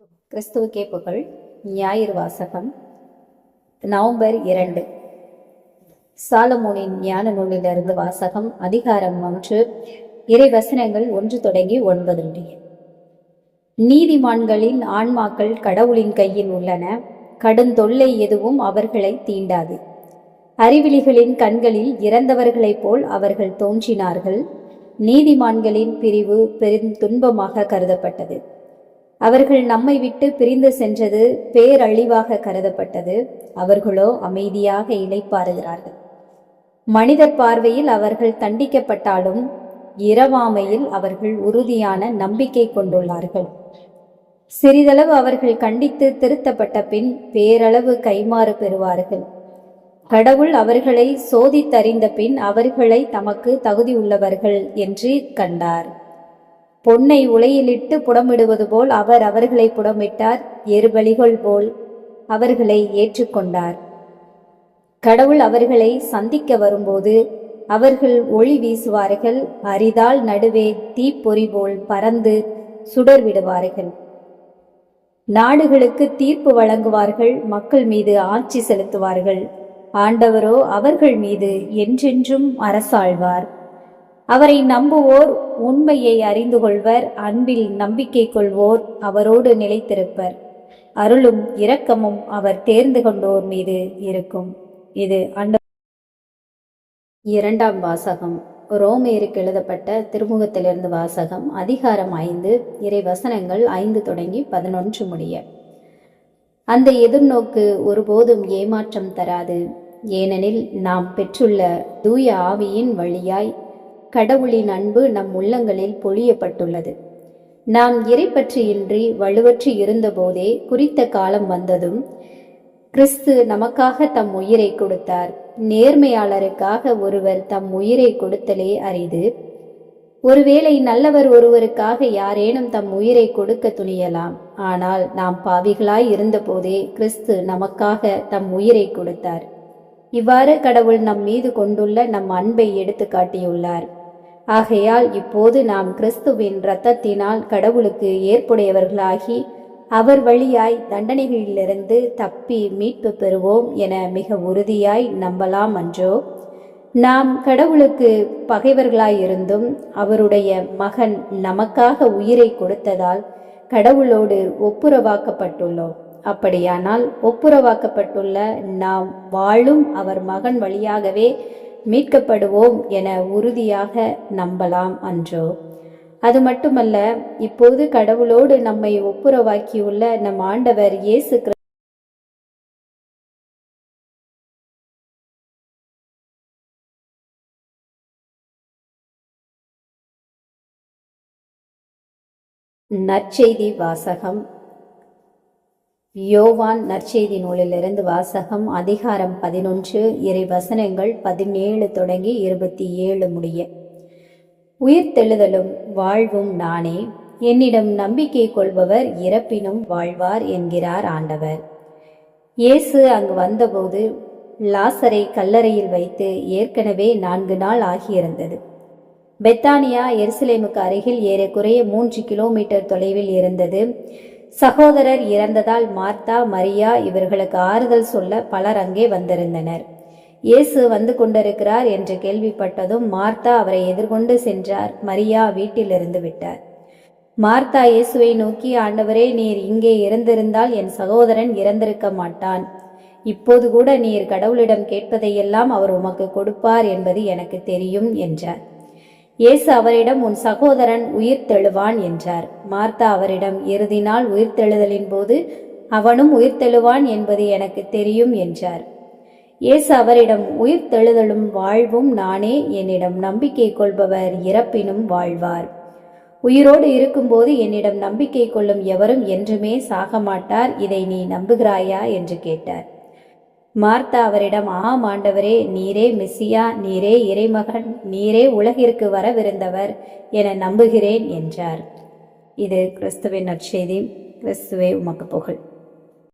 கிறிஸ்துவுக்கே புகழ் ஞாயிறு வாசகம் நவம்பர் இரண்டு. சாலமோனின் ஞான நூலிலிருந்து வாசகம் அதிகாரம் ஒன்று இறை வசனங்கள் ஒன்று தொடங்கி ஒன்பது. முடிய நீதிமான்களின் ஆன்மாக்கள் கடவுளின் கையில் உள்ளன கடுந்தொல்லை எதுவும் அவர்களை தீண்டாது. அறிவிலிகளின் கண்களில் இறந்தவர்களைப் போல் அவர்கள் தோன்றினார்கள் நீதிமான்களின் பிரிவு பெரும் துன்பமாக கருதப்பட்டது. அவர்கள் நம்மை விட்டு பிரிந்து சென்றது பேரழிவாக கருதப்பட்டது. அவர்களோ அமைதியாக இழைப்பாருகிறார்கள் மனிதர் பார்வையில் அவர்கள் தண்டிக்கப்பட்டாலும் இரவாமையில் அவர்கள் உறுதியான நம்பிக்கை கொண்டுள்ளார்கள். சிறிதளவு அவர்கள் கண்டித்து திருத்தப்பட்ட பின் பேரளவு கைமாறு பெறுவார்கள். கடவுள் அவர்களை சோதித்தறிந்த பின் அவர்களை தமக்கு தகுதியுள்ளவர்கள் என்று கண்டார். பொன்னை உலையிலிட்டு புடமிடுவது போல் அவர் அவர்களை புடமிட்டார் எருபலிகள் போல் அவர்களை ஏற்றுக்கொண்டார். கடவுள் அவர்களை சந்திக்க வரும்போது அவர்கள் ஒளி வீசுவார்கள் அரிதால் நடுவே தீப்பொறி போல் பறந்து சுடர் விடுவார்கள். நாடுகளுக்கு தீர்ப்பு வழங்குவார்கள் மக்கள் மீது ஆட்சி செலுத்துவார்கள். ஆண்டவரோ அவர்கள் மீது என்றென்றும் அரசாழ்வார். அவரை நம்புவோர் உண்மையை அறிந்து கொள்வர் அன்பில் நம்பிக்கை கொள்வோர் அவரோடு நிலைத்திருப்பர். அருளும் இரக்கமும் அவர் தேர்ந்து கொண்டோர் மீது இருக்கும். இது அண்ட இரண்டாம் வாசகம். ரோமேருக்கு எழுதப்பட்ட திருமுகத்திலிருந்து வாசகம் அதிகாரம் ஐந்து இறை வசனங்கள் ஐந்து தொடங்கி பதினொன்று முடிய. அந்த எதிர்நோக்கு ஒருபோதும் ஏமாற்றம் தராது. ஏனெனில் நாம் பெற்றுள்ள தூய ஆவியின் வழியாய் கடவுளின் அன்பு நம் உள்ளங்களில் பொழியப்பட்டுள்ளது. நாம் இறைப்பற்றியின்றி வலுவற்று இருந்தபோதே குறித்த காலம் வந்ததும் கிறிஸ்து நமக்காக தம் உயிரை கொடுத்தார். நேர்மையாளருக்காக ஒருவர் தம் உயிரை கொடுத்தலே அரிது. ஒருவேளை நல்லவர் ஒருவருக்காக யாரேனும் தம் உயிரை கொடுக்க துணியலாம். ஆனால் நாம் பாவிகளாய் இருந்தபோதே கிறிஸ்து நமக்காக தம் உயிரை கொடுத்தார். இவ்வாறு கடவுள் நம் மீது கொண்டுள்ள நம் அன்பை எடுத்து காட்டியுள்ளார் ஆகையால் இப்போது நாம் கிறிஸ்துவின் இரத்தத்தினால் கடவுளுக்கு ஏற்புடையவர்களாகி அவர் வழியாய் தண்டனைகளிலிருந்து தப்பி மீட்பு பெறுவோம் என மிக உறுதியாய் நம்பலாம் அன்றோ. நாம் கடவுளுக்கு பகைவர்களாயிருந்தும் அவருடைய மகன் நமக்காக உயிரை கொடுத்ததால் கடவுளோடு ஒப்புரவாக்கப்பட்டுள்ளோம். அப்படியானால் ஒப்புரவாக்கப்பட்டுள்ள நாம் வாழும் அவர் மகன் வழியாகவே மீட்கப்படுவோம் என உறுதியாக நம்பலாம் அன்றோ. அது மட்டுமல்ல இப்போது கடவுளோடு நம்மை ஒப்புரவாக்கியுள்ள நம் ஆண்டவர் இயேசு நற்செய்தி வாசகம். யோவான் நற்செய்தி நூலிலிருந்து வாசகம் அதிகாரம் பதினொன்று இறை வசனங்கள் பதினேழு தொடங்கி இருபத்தி ஏழு முடிய. உயிர்த்தெழுதலும் வாழ்வும் நானே என்னிடம் நம்பிக்கை கொள்பவர் இறப்பினும் வாழ்வார் என்கிறார் ஆண்டவர். இயேசு அங்கு வந்தபோது லாசரை கல்லறையில் வைத்து ஏற்கனவே நான்கு நாள் ஆகியிருந்தது. பெத்தானியா எருசலேமுக்கு அருகில் ஏறக்குறைய மூன்று கிலோமீட்டர் தொலைவில் இருந்தது. சகோதரர் இறந்ததால் மார்த்தா மரியா இவர்களுக்கு ஆறுதல் சொல்ல பலர் அங்கே வந்திருந்தனர். இயேசு வந்து கொண்டிருக்கிறார் என்று கேள்விப்பட்டதும் மார்த்தா அவரை எதிர்கொண்டு சென்றார். மரியா வீட்டில் இருந்து விட்டார். மார்த்தா இயேசுவை நோக்கி ஆண்டவரே நீர் இங்கே இருந்திருந்தால் என் சகோதரன் இறந்திருக்க மாட்டான். இப்போது கூட நீர் கடவுளிடம் கேட்பதையெல்லாம் அவர் உமக்கு கொடுப்பார் என்பது எனக்கு தெரியும் என்றார். இயேசு அவரிடம் உன் சகோதரன் உயிர் தெழுவான் என்றார். மார்த்தா அவரிடம் இறுதி நாள் உயிர்த்தெழுதலின் போது அவனும் உயிர்த்தெழுவான் என்பது எனக்கு தெரியும் என்றார். இயேசு அவரிடம் உயிர்த்தெழுதலும் வாழ்வும் நானே என்னிடம் நம்பிக்கை கொள்பவர் இறப்பினும் வாழ்வார். உயிரோடு இருக்கும்போது என்னிடம் நம்பிக்கை கொள்ளும் எவரும் என்றுமே சாக மாட்டார் இதை நீ நம்புகிறாயா? என்று கேட்டார். மார்த்தா அவரிடம் ஆம் ஆண்டவரே நீரே மெஸ்ஸியா நீரே இறைமகன் நீரே உலகிற்கு வரவிருந்தவர் என நம்புகிறேன் என்றார். இது கிறிஸ்துவின் நற்செய்தி. கிறிஸ்துவே உமக்கு புகழ்.